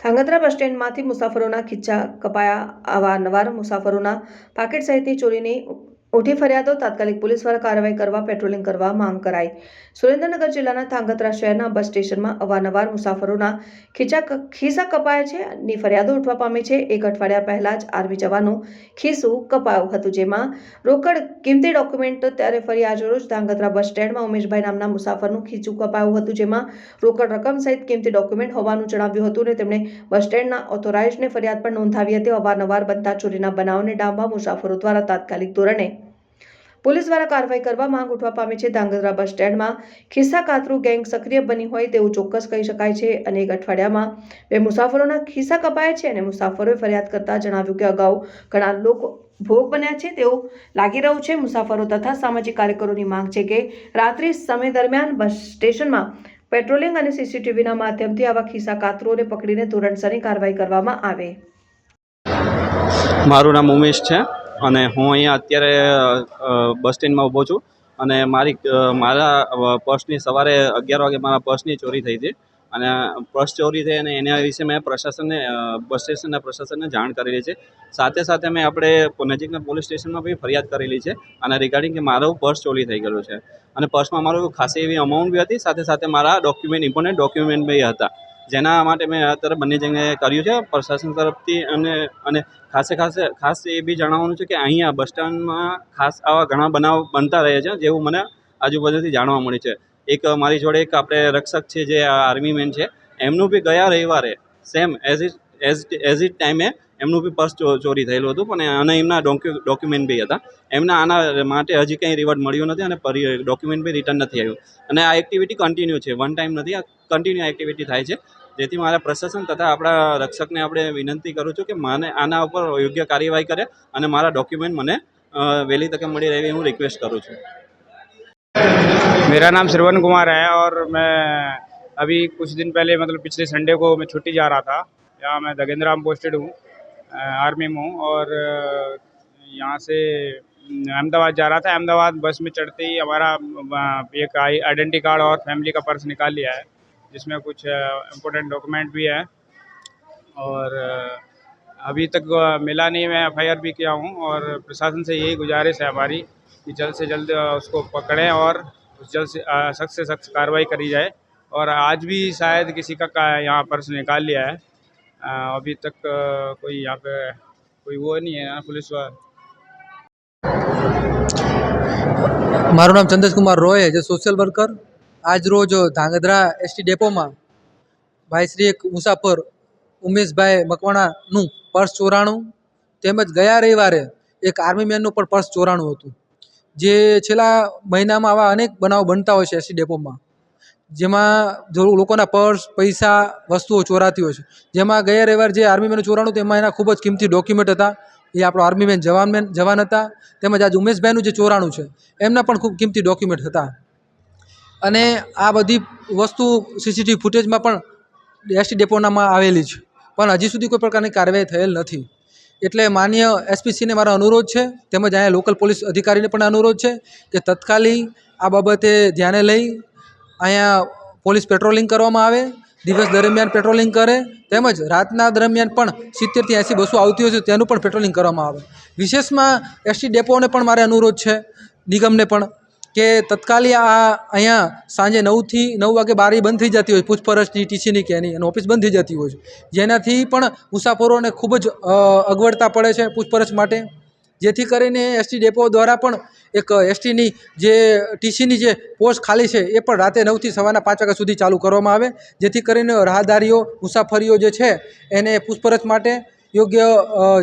ધાંગધ્રા બસ સ્ટેન્ડમાંથી મુસાફરોના ખીચ્ચા કપાયા અવારનવાર મુસાફરોના પાકીટ સહિતની ચોરીની ઉઠી ફરિયાદો તાત્કાલિક પોલીસ દ્વારા કાર્યવાહી કરવા, પેટ્રોલિંગ કરવા માંગ કરાઈ. સુરેન્દ્રનગર જિલ્લાના થાંગત્રા શહેરના બસ સ્ટેશનમાં અવારનવાર મુસાફરોના ખીચા ખિસ્સા કપાયા છે. ની ફરિયાદો ઉઠવા પામી છે. એક અઠવાડિયા પહેલા જ આર્મી જવાનું ખિસ્સું કપાયું હતું, જેમાં રોકડ કિંમતી ડોક્યુમેન્ટ ત્યારે ફરી આજરોજ ધાંગધ્રા બસ સ્ટેન્ડમાં ઉમેશભાઈ નામના મુસાફરનું ખીચું કપાયું હતું, જેમાં રોકડ રકમ સહિત કિંમતી ડોક્યુમેન્ટ હોવાનું જણાવ્યું હતું અને તેમણે બસ સ્ટેન્ડના ઓથોરાઇઝને ફરિયાદ પણ નોંધાવી હતી. અવારનવાર બનતા ચોરીના બનાવને ડામવા મુસાફરો દ્વારા તાત્કાલિક ધોરણે પોલીસ દ્વારા કાર્યવાહી કરવા માંગ ઉઠવા પામી છે. ધાંગધ્રા બસ સ્ટેન્ડમાં ખિસ્સા કાતરું ગેંગ સક્રિય બની હોય તેવું ચોક્કસ કહી શકાય છે અને એક અઠવાડિયામાં બે મુસાફરોના ખિસ્સા કપાયા છે અને મુસાફરોએ ફરિયાદ કરતા જણાવ્યું કે અગાઉ ઘણા લોકો ભોગ બન્યા છે તેવું લાગી રહ્યું છે. મુસાફરો તથા સામાજિક કાર્યકરોની માંગ છે કે રાત્રિ સમય દરમિયાન બસ સ્ટેશનમાં પેટ્રોલિંગ અને સીસીટીવીના માધ્યમથી આવા ખિસ્સા કાતરોને પકડીને ધોરણસરની કાર્યવાહી કરવામાં આવે. મારું નામ ઉમેશ છે. અને હું અહીંયા અત્યારે બસ સ્ટેન્ડમાં ઊભો છું અને મારી મારા પર્સની સવારે અગિયાર વાગે મારા પર્સની ચોરી થઈ હતી અને પર્સ ચોરી થઈ અને એના વિશે મેં પ્રશાસનને બસ સ્ટેશનના પ્રશાસનને જાણ કરેલી છે. સાથે સાથે મેં આપણે નજીકના પોલીસ સ્ટેશનમાં બી ફરિયાદ કરેલી છે અને રિગાર્ડિંગ કે મારું પર્સ ચોરી થઈ ગયેલું છે. અને પર્સમાં મારું ખાસી એવી અમાઉન્ટ બી હતી, સાથે સાથે મારા ડોક્યુમેન્ટ ઇમ્પોર્ટન્ટ ડોક્યુમેન્ટ બી હતા. જેના માટે મેં અત્યારે બંને જગ્યાએ કર્યું છે, પ્રશાસન તરફથી અને અને ખાસે ખાસે, ખાસ એ બી જણાવવાનું છે કે અહીંયા બસ સ્ટેન્ડમાં ખાસ આવા ઘણા બનાવ બનતા રહે છે, જેવું મને આજુબાજુથી જાણવા મળે છે. એક મારી જોડે એક આપણે રક્ષક છે જે આર્મી મેન છે, એમનું બી ગયા રવિવારે same as it as as it ટાઈમે એમનું બી પર્સ ચો- ચોરી થયેલું હતું પણ અને એમના ડોક્યુ ડોક્યુમેન્ટ બી હતા એમના આના માટે હજી કંઈ રિવોર્ડ મળ્યું નથી અને ડોક્યુમેન્ટ બી રિટર્ન નથી આવ્યું અને આ એક્ટિવિટી કન્ટિન્યુ છે વન ટાઈમ નથી આ કન્ટિન્યુ એક્ટિવિટી થાય છે જેથી મારા પ્રશાસન તથા આપણા રક્ષકને આપણે વિનંતી કરું છું કે મને આના ઉપર યોગ્ય કાર્યવાહી કરે અને મારા ડોક્યુમેન્ટ મને અ, વહેલી તકે મળી રહે એવી હું રિક્વેસ્ટ કરું છું मेरा नाम श्रवण कुमार है और मैं अभी कुछ दिन पहले मतलब पिछले संडे को मैं छुट्टी जा रहा था यहाँ मैं दगेंद्रा में पोस्टेड हूँ अ, आर्मी में हूँ और यहाँ से अहमदाबाद जा रहा था। अहमदाबाद बस में चढ़ते ही हमारा एक आइडेंटी कार्ड और फैमिली का पर्स निकाल लिया है जिसमें कुछ इम्पोर्टेंट डॉक्यूमेंट भी है। और अभी तक मिला नहीं मैं एफ़ भी किया हूँ और प्रशासन से यही गुजारिश है हमारी कि जल्द से जल्द उसको पकड़ें और उस जल्द से सख्त से सख्त कार्रवाई करी जाए। और आज भी शायद किसी का, का यहाँ पर्स निकाल लिया है। अभी तक अ, कोई यहाँ पे कोई वो नहीं है ना पुलिस वाला મારું નામ ચંદ્રકુમાર રોય છે સોશિયલ વર્કર આજ રોજ ધાંગધ્રા એસટી ડેપોમાં ભાઈશ્રી એક મુસાફર ઉમેશભાઈ મકવાણાનું પર્સ ચોરાણું તેમજ ગયા રવિવારે એક આર્મી મેનનું પણ પર્સ ચોરાણું હતું જે છેલ્લા મહિનામાં આવા અનેક બનાવો બનતા હોય છે એસટી ડેપોમાં જેમાં લોકોના પર્સ, પૈસા, વસ્તુઓ ચોરાતી હોય છે. જેમાં ગયા રવિવાર જે આર્મી મેનનું ચોરાણું તેમાં એના ખૂબ જ કિંમતી ડોક્યુમેન્ટ હતા. એ આપણો આર્મી મેન જવાન મેન, જવાન હતા. તેમજ આજ ઉમેશભાઈનું જે ચોરાણું છે, એમના પણ ખૂબ કિંમતી ડોક્યુમેન્ટ હતા. અને આ બધી વસ્તુ સીસીટીવી ફૂટેજમાં પણ એસટી ડેપોનામાં આવેલી છે. પણ હજી સુધી કોઈ પ્રકારની કાર્યવાહી થયેલ નથી. એટલે માન્ય એસપીસીને મારો અનુરોધ છે, તેમજ અહીંયા લોકલ પોલીસ અધિકારીને પણ અનુરોધ છે, કે તત્કાલિક આ બાબતે ધ્યાને લઈ અહીંયા પોલીસ પેટ્રોલિંગ કરવામાં આવે, દિવસ દરમિયાન પેટ્રોલિંગ કરે, તેમજ રાતના દરમિયાન પણ સિત્તેરથી એંસી બસો આવતી હોય છે, તેનું પણ પેટ્રોલિંગ કરવામાં આવે. વિશેષમાં એસટી ડેપોને પણ મારે અનુરોધ છે, નિગમને પણ, કે તત્કાલી આ અહીંયા સાંજે નવથી નવ વાગે બારી બંધ થઈ જતી હોય, પૂછપરછની, ટીસીની કે એની ઓફિસ બંધ થઈ જતી હોય છે. જેનાથી પણ મુસાફરોને ખૂબ જ અગવડતા પડે છે પૂછપરછ માટે. જેથી કરીને એસટી ડેપો દ્વારા પણ એક એસટીની જે, ટીસીની જે પોસ્ટ ખાલી છે, એ પણ રાતે નવથી સવારના પાંચ વાગ્યા સુધી ચાલુ કરવામાં આવે. જેથી કરીને રાહદારીઓ, મુસાફરીઓ જે છે, એને પૂછપરછ માટે યોગ્ય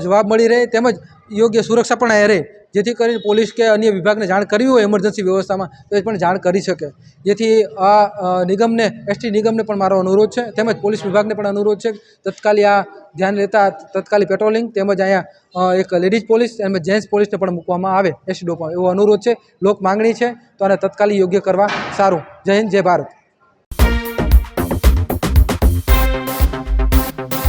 જવાબ મળી રહે તેમજ યોગ્ય સુરક્ષા પણ એ રહે. જેથી કરીને પોલીસ કે અન્ય વિભાગને જાણ કરવી હોય એમરજન્સી વ્યવસ્થામાં, તો એ પણ જાણ કરી શકે. જેથી આ નિગમને એસટી નિગમને પણ મારો અનુરોધ છે, તેમજ પોલીસ વિભાગને પણ અનુરોધ છે, તત્કાલી આ ધ્યાન લેતા તત્કાલી પેટ્રોલિંગ તેમજ અહીંયા એક લેડીઝ પોલીસ તેમજ જેન્ટ્સ પોલીસને પણ મૂકવામાં આવે એસટી ડોપમાં એવો અનુરોધ છે, લોક માંગણી છે, તો આને તત્કાલી યોગ્ય કરવા સારું. જય હિન્દ, જય ભારત.